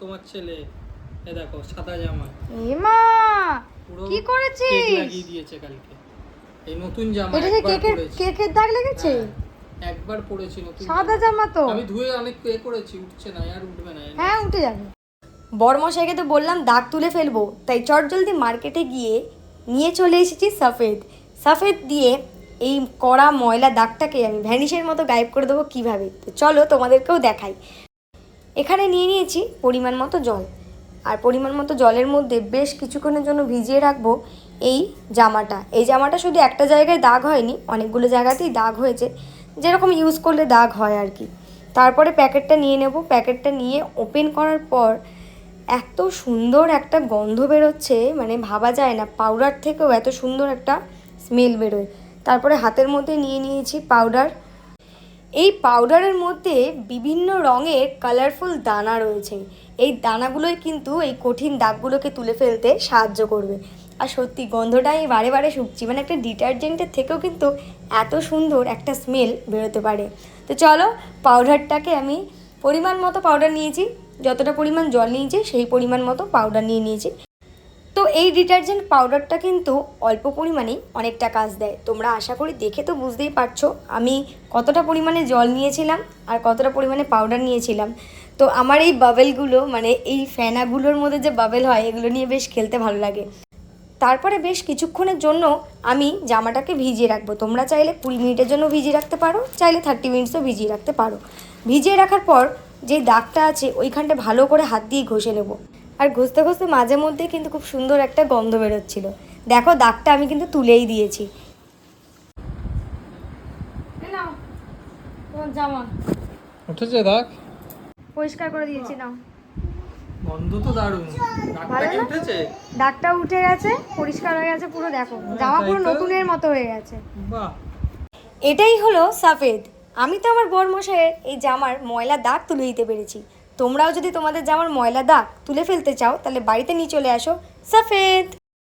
তোমার ছেলে। এ দেখো সাদা জামা। এমা পুরো কি করেছিস? কেক লাগিয়ে দিয়েছে কালকে। এই নতুন জামা এটা কেকের কেকের দাগ লেগেছে? হ্যাঁ, একবার পরেছি নতুন সাদা জামা। তো। আমি ধুয়ে অনেক এ করেছি উঠছে না আর উঠবে না হ্যাঁ উঠে যাবে। বরমশাইকে তো বললাম দাগ তুলে ফেলব তাই চট জলদি মার্কেটে গিয়ে নিয়ে চলে এসেছি সফেদ। সাফেদ দিয়ে এই কড়া ময়লা দাগটাকে আমি ভ্যানিশের মতো গায়েব করে দেবো কীভাবে? তো চলো তোমাদেরকেও দেখাই। এখানে নিয়ে নিয়েছি পরিমাণ মতো জল। আর পরিমাণ মতো জলের মধ্যে বেশ কিছুক্ষণের জন্য ভিজিয়ে রাখব এই জামাটা। এই জামাটা শুধু একটা জায়গায় দাগ হয়নি, অনেকগুলো জায়গাতেই দাগ হয়েছে। যেরকম ইউজ করলে দাগ হয় আর কি। তারপরে প্যাকেটটা নিয়ে নেব। প্যাকেটটা নিয়ে ওপেন করার পর এত সুন্দর একটা গন্ধ বেরোচ্ছে মানে ভাবা যায় না। পাউডার থেকেও এত সুন্দর একটা স্মেল বেরোয়। তারপরে হাতের মধ্যে নিয়ে নিয়েছি পাউডার এই পাউডারের মধ্যে বিভিন্ন রঙের কালারফুল দানা রয়েছে। এই দানাগুলোই কিন্তু এই কঠিন দাগগুলোকে তুলে ফেলতে সাহায্য করবে। আর সত্যি গন্ধটা আমি বারে বারে শুকছি মানে একটা ডিটারজেন্টের থেকেও কিন্তু এত সুন্দর একটা স্মেল বেরোতে পারে। তো চলো পাউডারটাকে আমি পরিমাণ মতো পাউডার নিয়েছি, যতটা পরিমাণ জল নিয়েছি সেই পরিমাণ মতো পাউডার নিয়ে নিয়েছি। এই ডিটারজেন্ট পাউডারটা কিন্তু অল্প পরিমাণেই অনেকটা কাজ দেয়। তোমরা আশা করি দেখে তো বুঝতেই পারছ আমি কতটা পরিমাণে জল নিয়েছিলাম আর কতটা পরিমাণে পাউডার নিয়েছিলাম। তো আমার এই বাবেলগুলো মানে এই ফ্যানাগুলোর মধ্যে যে বাবেল হয়, এগুলো নিয়ে বেশ খেলতে ভালো লাগে। তারপরে বেশ কিছুক্ষণের জন্য আমি জামাটাকে ভিজিয়ে রাখব। তোমরা চাইলে কুড়ি মিনিটের জন্য ভিজিয়ে রাখতে পারো, চাইলে থার্টি মিনিটসও ভিজিয়ে রাখতে পারো। ভিজিয়ে রাখার পর যে দাগটা আছে, ওইখানটা ভালো করে হাত দিয়ে ঘষে নেব। আর ঘষতে ঘষতে মাঝে মধ্যে কিন্তু খুব সুন্দর একটা গন্ধ বেরোচ্ছিল। দেখো দাগটা আমি কিন্তু তুলেই দিয়েছি। জামা। উঠেছে দাগ? পরিষ্কার করে দিয়েছি নাও। গন্ধ তো দারুণ। দাগটা উঠেছে? দাগটা উঠে গেছে পরিষ্কার হয়ে গেছে পুরো দেখো। জামা পুরো নতুনের মতো হয়ে গেছে। বাহ। এটাই হলো সাফেদ। আমি তো আমার বরমশাইয়ের এই জামার ময়লা দাগ তুলে দিতে পেরেছি। তোমরাও যদি তোমাদের জামার ময়লা দাগ তুলে ফেলতে চাও, তাহলে বাড়িতে নিয়ে চলে আসো সাফেদ।